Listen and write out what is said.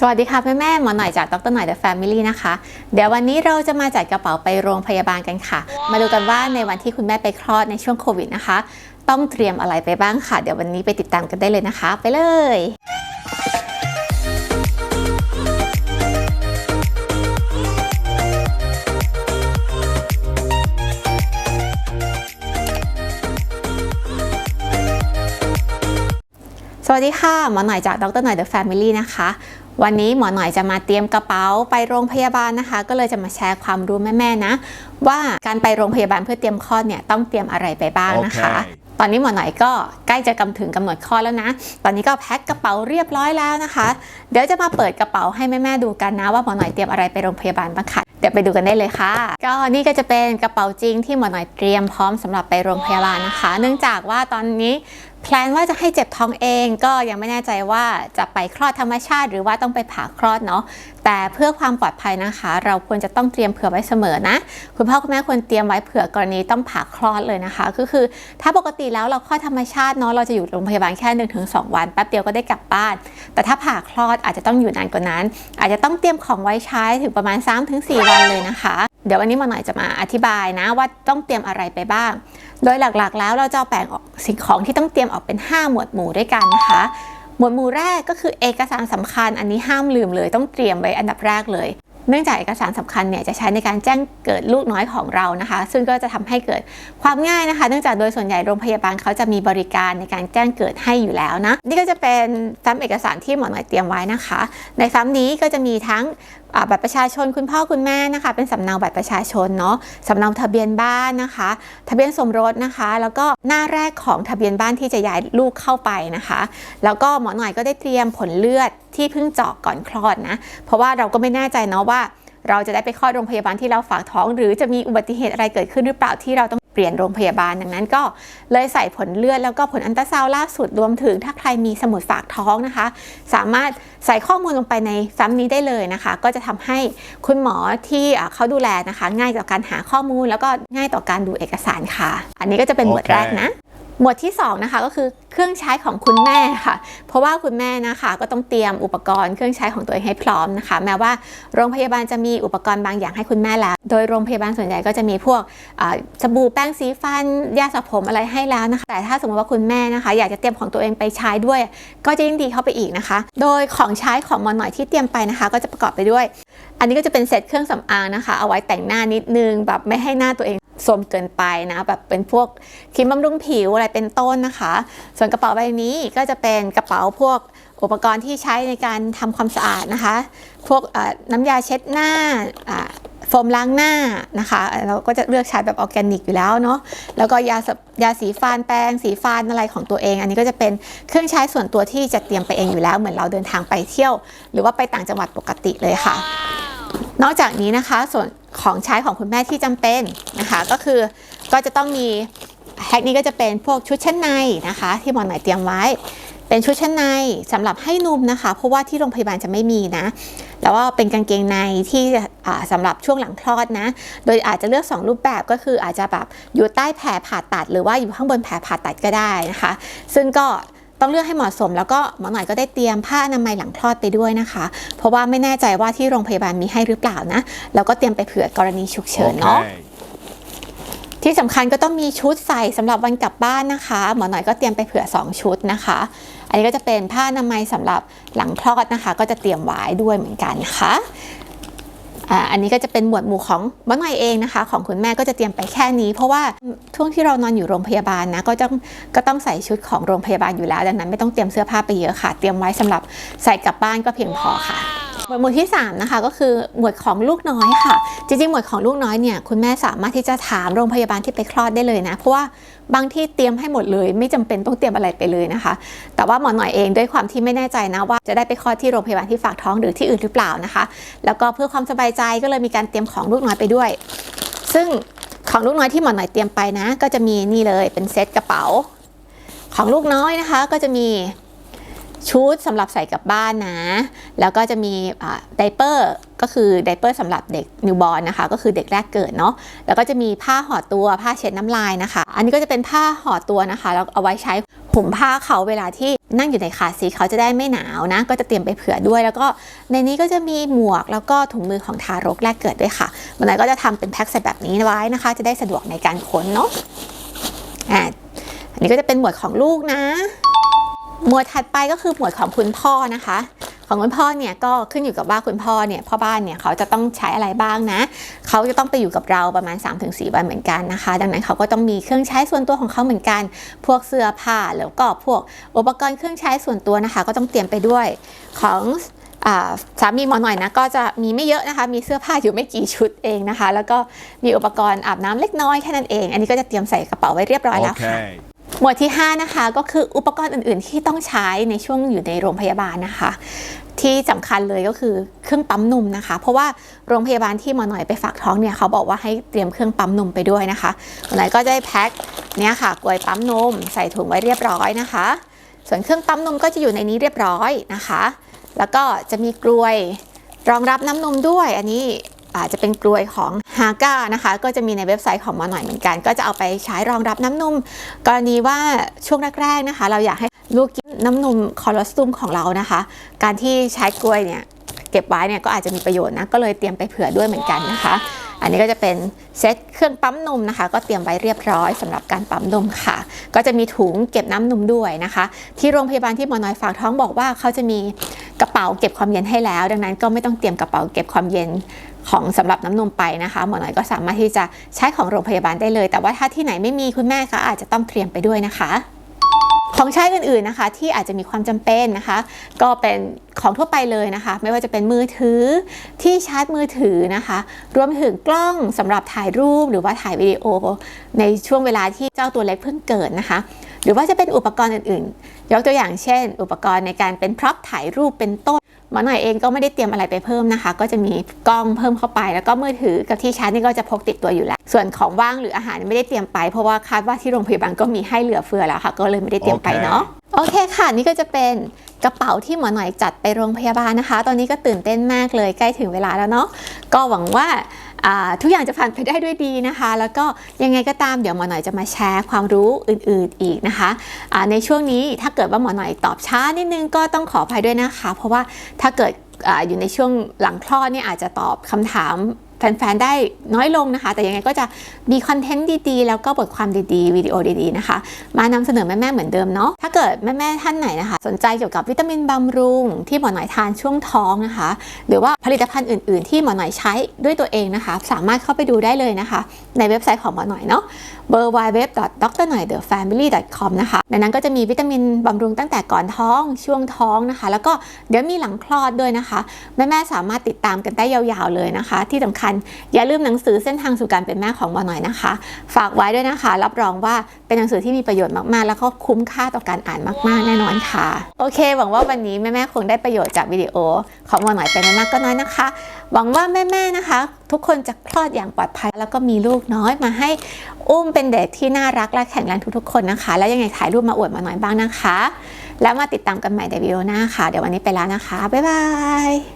สวัสดีค่ะแม่แม่ๆหมอหน่อยจากดรหน่อย The Family นะคะ เดี๋ยววันนี้เราจะมาจัดกระเป๋าไปโรงพยาบาลกันค่ะ มาดูกันว่าในวันที่คุณแม่ไปคลอดในช่วงโควิดนะคะ ต้องเตรียมอะไรไปบ้างค่ะ เดี๋ยววันนี้ไปติดตามกันได้เลยนะคะ ไปเลยสวัสดีค่ะ หมอหน่อยจากดรหน่อย The Family นะคะ วันนี้หมอหน่อยจะมาเตรียมกระเป๋าไปโรงพยาบาลนะคะ ก็เลยจะมาแชร์ความรู้แม่ๆนะ ว่าการไปโรงพยาบาลเพื่อเตรียมคลอดเนี่ยต้องเตรียมอะไรไปบ้างนะคะโอเคตอนนี้หมอหน่อยก็ใกล้จะกำถึงกำหนดคลอดแล้วนะ ตอนนี้ก็แพ็คกระเป๋าเรียบร้อยแล้วนะคะ เดี๋ยวจะมาเปิดกระเป๋าให้แม่ๆดูกันนะ ว่าหมอหน่อยเตรียมอะไรไปโรงพยาบาลบ้างค่ะเดี๋ยวไปดูกันได้เลยค่ะ ก็นี่ก็จะเป็นกระเป๋าจริงที่หมอหน่อยเตรียมพร้อมสำหรับไปโรงพยาบาลนะคะ เนื่องจากว่าตอนนี้ แพลนว่าจะให้เจ็บท้องเองก็ยังไม่แน่ใจว่าจะไปคลอดธรรมชาติหรือว่าต้องไปผ่าคลอดเนาะแต่เพื่อความปลอดภัยนะคะ เราควรจะต้องเตรียมเผื่อไว้เสมอนะ คุณพ่อคุณแม่ควรเตรียมไว้เผื่อกรณีต้องผ่าคลอดเลยนะคะ ก็คือถ้าปกติแล้วเราคลอดธรรมชาติเนาะเราจะอยู่โรงพยาบาลแค่1นถึงสวันแป๊บเดียวก็ได้กลับบ้าน แต่ถ้าผ่าคลอดอาจจะต้องอยู่นานกว่านั้น อาจจะต้องเตรียมของไว้ใช้ถึงประมาณ3-4วันเลยนะคะ เดี๋ยววันนี้มาหน่อยจะมาอธิบายนะว่าต้องเตรียมอะไรไปบ้างโดยหลักๆ แล้วเราจะแบ่งออกสิ่งของที่ต้องเตรียมออกเป็น 5 หมวดหมู่ด้วยกันนะคะ หมวดหมู่แรกก็คือเอกสารสำคัญอันนี้ห้ามลืมเลยต้องเตรียมไว้อันดับแรกเลยเนื่องจากเอกสารสำคัญเนี่ยจะใช้ในการแจ้งเกิดลูกน้อยของเรานะคะ ซึ่งก็จะทำให้เกิดความง่ายนะคะ เนื่องจากโดยส่วนใหญ่โรงพยาบาลเขาจะมีบริการในการแจ้งเกิดให้อยู่แล้วนะ นี่ก็จะเป็นแฟ้มเอกสารที่หมอหน่อยเตรียมไว้นะคะ ในแฟ้มนี้ก็จะมีทั้ง บัตรประชาชนคุณพ่อคุณแม่นะคะ เป็นสำเนาบัตรประชาชนเนาะสำเนาทะเบียนบ้านนะคะ ทะเบียนสมรสนะคะ แล้วก็หน้าแรกของทะเบียนบ้านที่จะย้ายลูกเข้าไปนะคะ แล้วก็หมอหน่อยก็ได้เตรียมผลเลือดที่เพิ่งเจาะก่อนคลอดนะ เพราะว่าเราก็ไม่แน่ใจเนาะว่า เราจะได้ไปคลอดโรงพยาบาลที่เราฝากท้อง หรือจะมีอุบัติเหตุอะไรเกิดขึ้นหรือเปล่าที่เราต้อง เปลี่ยนโรงพยาบาลดังนั้นก็เลยใส่ผลเลือดแล้วก็ผลอันตราซาวล่าสุดรวมถึงถ้าใครมีสมุดฝากท้องนะคะ สามารถใส่ข้อมูลลงไปในแฟ้มนี้ได้เลยนะคะ ก็จะทำให้คุณหมอที่เขาดูแลนะคะ ง่ายต่อการหาข้อมูลแล้วก็ง่ายต่อการดูเอกสารค่ะ อันนี้ก็จะเป็นหมวดโอเคแรกนะ หมวดที่2นะคะก็คือเครื่องใช้ของคุณแม่ค่ะ เพราะว่าคุณแม่นะคะก็ต้องเตรียมอุปกรณ์เครื่องใช้ของตัวเองให้พร้อมนะคะ แม้ว่าโรงพยาบาลจะมีอุปกรณ์บางอย่างให้คุณแม่แล้ว โดยโรงพยาบาลส่วนใหญ่ก็จะมีพวกสบู่แป้งสีฟัน ยาสระผมอะไรให้แล้วนะคะ แต่ถ้าสมมติว่าคุณแม่นะคะ อยากจะเตรียมของตัวเองไปใช้ด้วย ก็จะยิ่งดีเข้าไปอีกนะคะ โดยของใช้ของมอหน่อยที่เตรียมไปนะคะ ก็จะประกอบไปด้วย อันนี้ก็จะเป็นเซตเครื่องสำอางนะคะ เอาไว้แต่งหน้านิดนึงแบบไม่ให้หน้าตัวเอง โทรมเกินไปนะแบบเป็นพวกครีมบำรุงผิวอะไรเป็นต้นนะคะ ส่วนกระเป๋าใบนี้ก็จะเป็นกระเป๋าพวกอุปกรณ์ที่ใช้ในการทำความสะอาดนะคะ พวกน้ำยาเช็ดหน้าโฟมล้างหน้านะคะ เราก็จะเลือกใช้แบบออร์แกนิกอยู่แล้วเนาะแล้วก็ยาสระยาสีฟันแปรงสีฟันอะไรของตัวเอง อันนี้ก็จะเป็นเครื่องใช้ส่วนตัวที่จะเตรียมไปเองอยู่แล้ว เหมือนเราเดินทางไปเที่ยว หรือว่าไปต่างจังหวัดปกติเลยค่ะ นอกจากนี้นะคะส่วน ของใช้ของคุณแม่ที่จำเป็นนะคะก็คือก็จะต้องมีแฮกนี้ก็จะเป็นพวกชุดชั้นในนะคะ ที่หมอหน่อยเตรียมไว้ เป็นชุดชั้นในสำหรับให้นุ่มนะคะ เพราะว่าที่โรงพยาบาลจะไม่มีนะ แล้วก็เป็นกางเกงในที่อ่าสำหรับช่วงหลังคลอดนะ โดยอาจจะเลือก 2 รูปแบบก็คืออาจจะแบบอยู่ใต้แผลผ่าตัด หรือว่าอยู่ข้างบนแผลผ่าตัดก็ได้นะคะ ซึ่งก็ ต้องเลือกให้เหมาะสม แล้วก็หมอหน่อยก็ได้เตรียมผ้าอนามัยหลังคลอดไปด้วยนะคะ เพราะว่าไม่แน่ใจว่าที่โรงพยาบาลมีให้หรือเปล่านะ แล้วก็เตรียมไปเผื่อกรณีฉุกเฉินเนาะที่สำคัญก็ต้องมีชุดใส่สำหรับวันกลับบ้านนะคะ หมอหน่อยก็เตรียมไปเผื่อ 2 ชุดนะคะ อันนี้ก็จะเป็นผ้าอนามัยสำหรับหลังคลอดนะคะ ก็จะเตรียมไว้ด้วยเหมือนกันนะคะ อ่าอันนี้ก็จะเป็นหมวดหมู่ของบ้านใหน่อยเองนะคะ ของคุณแม่ก็จะเตรียมไปแค่นี้ เพราะว่าช่วงที่เรานอนอยู่โรงพยาบาลนะก็ต้องก็ต้องใส่ชุดของโรงพยาบาลอยู่แล้วดังนั้นไม่ต้องเตรียมเสื้อผ้าไปเยอะค่ะ เตรียมไว้สำหรับใส่กลับบ้านก็เพียงพอค่ะ หมวดหมู่ที่3นะคะก็คือหมวดของลูกน้อยค่ะ จริงๆ หมวดของลูกน้อยเนี่ยคุณแม่สามารถที่จะถามโรงพยาบาลที่ไปคลอดได้เลยนะ เพราะว่าบางที่เตรียมให้หมดเลย ไม่จำเป็นต้องเตรียมอะไรไปเลยนะคะ แต่ว่าหมอหน่อยเองด้วยความที่ไม่แน่ใจนะว่าจะได้ไปคลอดที่โรงพยาบาลที่ฝากท้องหรือที่อื่นหรือเปล่านะคะ แล้วก็เพื่อความสบายใจก็เลยมีการเตรียมของลูกน้อยไปด้วย ซึ่งของลูกน้อยที่หมอหน่อยเตรียมไปนะ ก็จะมีนี่เลยเป็นเซตกระเป๋า ของลูกน้อยนะคะก็จะมี ชุดสำหรับใส่กลับบ้านนะ แล้วก็จะมีไดเปอร์ก็คือไดเปอร์สำหรับเด็กนิวบอร์นนะคะ ก็คือเด็กแรกเกิดเนาะแล้วก็จะมีผ้าห่อตัวผ้าเช็ดน้ำลายนะคะ อันนี้ก็จะเป็นผ้าห่อตัวนะคะแล้วเอาไว้ใช้ห่มผ้าเขาเวลาที่นั่งอยู่ในคาซีเขาจะได้ไม่หนาวนะ ก็จะเตรียมไปเผื่อด้วย แล้วก็ในนี้ก็จะมีหมวกแล้วก็ถุงมือของทารกแรกเกิดด้วยค่ะวันไหนก็จะทำเป็นแพ็คใส่แบบนี้ไว้นะคะ จะได้สะดวกในการขนเนาะอ่าอันนี้ก็จะเป็นหมวดของลูกนะ หมวดถัดไปก็คือหมวดของคุณพ่อนะคะ ของคุณพ่อเนี่ยก็ขึ้นอยู่กับว่าคุณพ่อเนี่ยพ่อบ้านเนี่ยเขาจะต้องใช้อะไรบ้างนะ เขาจะต้องไปอยู่กับเราประมาณ 3-4 วันเหมือนกันนะคะ ดังนั้นเขาก็ต้องมีเครื่องใช้ส่วนตัวของเขาเหมือนกัน พวกเสื้อผ้าแล้วก็พวกอุปกรณ์เครื่องใช้ส่วนตัวนะคะ ก็ต้องเตรียมไปด้วยของสามีหมอหน่อยนะก็จะมีไม่เยอะนะคะ มีเสื้อผ้าอยู่ไม่กี่ชุดเองนะคะ แล้วก็มีอุปกรณ์อาบน้ำเล็กน้อยแค่นั้นเอง อันนี้ก็จะเตรียมใส่กระเป๋าไว้เรียบร้อยแล้วค่ะ หมวดที่ 5 นะคะ ก็คืออุปกรณ์อื่น ๆ ที่ต้องใช้ในช่วงอยู่ในโรงพยาบาลนะคะ ที่สำคัญเลยก็คือเครื่องปั๊มนมนะคะ เพราะว่าโรงพยาบาลที่หมอหน่อยไปฝากท้องเนี่ยเขาบอกว่าให้เตรียมเครื่องปั๊มนมไปด้วยนะคะหมอหน่อยก็ได้แพ็คเนี่ยค่ะกลวยปั๊มนม ใส่ถุงไว้เรียบร้อยนะคะ ส่วนเครื่องปั๊มนมก็จะอยู่ในนี้เรียบร้อยนะคะ แล้วก็จะมีกลวยรองรับน้ำนมด้วย อันนี้ จจะเป็นกลวยของฮาก้านะคะ ก็จะมีในเว็บไซต์ของมอหน่อยเหมือนกัน ก็จะเอาไปใช้รองรับน้ำนม กรณีว่าช่วงแรกๆนะคะ เราอยากให้ลูกกินน้ำนมคอลอสตุมของเรานะคะ การที่ใช้กล้วยเนี่ยเก็บไว้เนี่ยก็อาจจะมีประโยชน์นะ ก็เลยเตรียมไปเผื่อด้วยเหมือนกันนะคะ อันนี้ก็จะเป็นเซตเครื่องปั๊มนมนะคะ ก็เตรียมไว้เรียบร้อยสำหรับการปั๊มนมค่ะ ก็จะมีถุงเก็บน้ำนมด้วยนะคะ ที่โรงพยาบาลที่หมอน้อยฝากท้องบอกว่าเขาจะมีกระเป๋าเก็บความเย็นให้แล้ว ดังนั้นก็ไม่ต้องเตรียมกระเป๋าเก็บความเย็น ของสำหรับน้ำนมไปนะคะหมอน้อยก็สามารถที่จะใช้ของโรงพยาบาลได้เลย แต่ว่าถ้าที่ไหนไม่มีคุณแม่ก็อาจจะต้องเตรียมไปด้วยนะคะของใช้อื่นๆนะคะที่อาจจะมีความจำเป็นนะคะ ก็เป็นของทั่วไปเลยนะคะ ไม่ว่าจะเป็นมือถือที่ชาร์จมือถือนะคะ รวมถึงกล้องสำหรับถ่ายรูปหรือว่าถ่ายวิดีโอ ในช่วงเวลาที่เจ้าตัวเล็กเพิ่งเกิดนะคะ หรือว่าจะเป็นอุปกรณ์อื่นๆ ยกตัวอย่างเช่น อุปกรณ์ในการเป็นพร็อพถ่ายรูปเป็นต้น หมอหน่อยเองก็ไม่ได้เตรียมอะไรไปเพิ่มนะคะ ก็จะมีกล้องเพิ่มเข้าไป แล้วก็มือถือกับที่ชาร์จนี่ก็จะพกติดตัวอยู่แล้ว ส่วนของว่างหรืออาหารไม่ได้เตรียมไป เพราะว่าคาดว่าที่โรงพยาบาลก็มีให้เหลือเฟือแล้วค่ะ ก็เลยไม่ได้เตรียมไปเนาะโอเคค่ะนี่ก็จะเป็นกระเป๋าที่หมอหน่อยจัดไปโรงพยาบาลนะคะ ตอนนี้ก็ตื่นเต้นมากเลยใกล้ถึงเวลาแล้วเนาะก็หวังว่าอ่า ทุกอย่างจะผ่านไปได้ด้วยดีนะคะ แล้วก็ยังไงก็ตามเดี๋ยวหมอหน่อยจะมาแชร์ความรู้อื่นๆอีกนะคะะในช่วงนี้ถ้าเกิดว่าหมอหน่อยตอบช้านิดนึงก็ต้องขออภัยด้วยนะคะ เพราะว่าถ้าเกิดออยู่ในช่วงหลังคลอดเนี่ยอาจจะตอบคำถาม แฟนๆ ได้น้อยลงนะคะ แต่ยังไงก็จะมีคอนเทนต์ดีๆ แล้วก็บทความดีๆ วิดีโอดีๆ นะคะ มานำเสนอแม่ๆ เหมือนเดิมเนาะ ถ้าเกิดแม่ๆ ท่านไหนนะคะ สนใจเกี่ยวกับวิตามินบำรุง ที่หมอหน่อยทานช่วงท้องนะคะ หรือว่าผลิตภัณฑ์อื่นๆ ที่หมอหน่อยใช้ด้วยตัวเองนะคะ สามารถเข้าไปดูได้เลยนะคะ ในเว็บไซต์ของหมอหน่อยเนาะ w w w d r หน่อย the family com นะคะ ในนั้นก็จะมีวิตามินบำรุงตั้งแต่ก่อนท้อง ช่วงท้องนะคะ แล้วก็เดี๋ยวมีหลังคลอดด้วยนะคะ แม่ๆ สามารถติดตามกันได้ยาวๆ เลยนะคะ ที่สำคัญอย่าลืมหนังสือเส้นทางสู่การเป็นแม่ของหมอหน่อยนะคะ ฝากไว้ด้วยนะคะ รับรองว่าเป็นหนังสือที่มีประโยชน์มากๆ แล้วก็คุ้มค่าต่อการอ่านมาก ๆ แน่นอนค่ะ โอเค หวังว่าวันนี้แม่ๆคงได้ประโยชน์จากวิดีโอ ของหมอหน่อยไปไม่มากก็น้อยนะคะ หวังว่าแม่ๆนะคะ ทุกคนจะคลอดอย่างปลอดภัย แล้วก็มีลูกน้อยมาให้อุ้มเป็นเด็กที่น่ารักและแข็งแรงทุกๆคนนะคะ แล้วยังไงถ่ายรูปมาอวดมาหน่อยบ้างนะคะ แล้วมาติดตามกันใหม่ในวิดีโอหน้าค่ะ เดี๋ยววันนี้ไปแล้วนะคะ บ๊ายบาย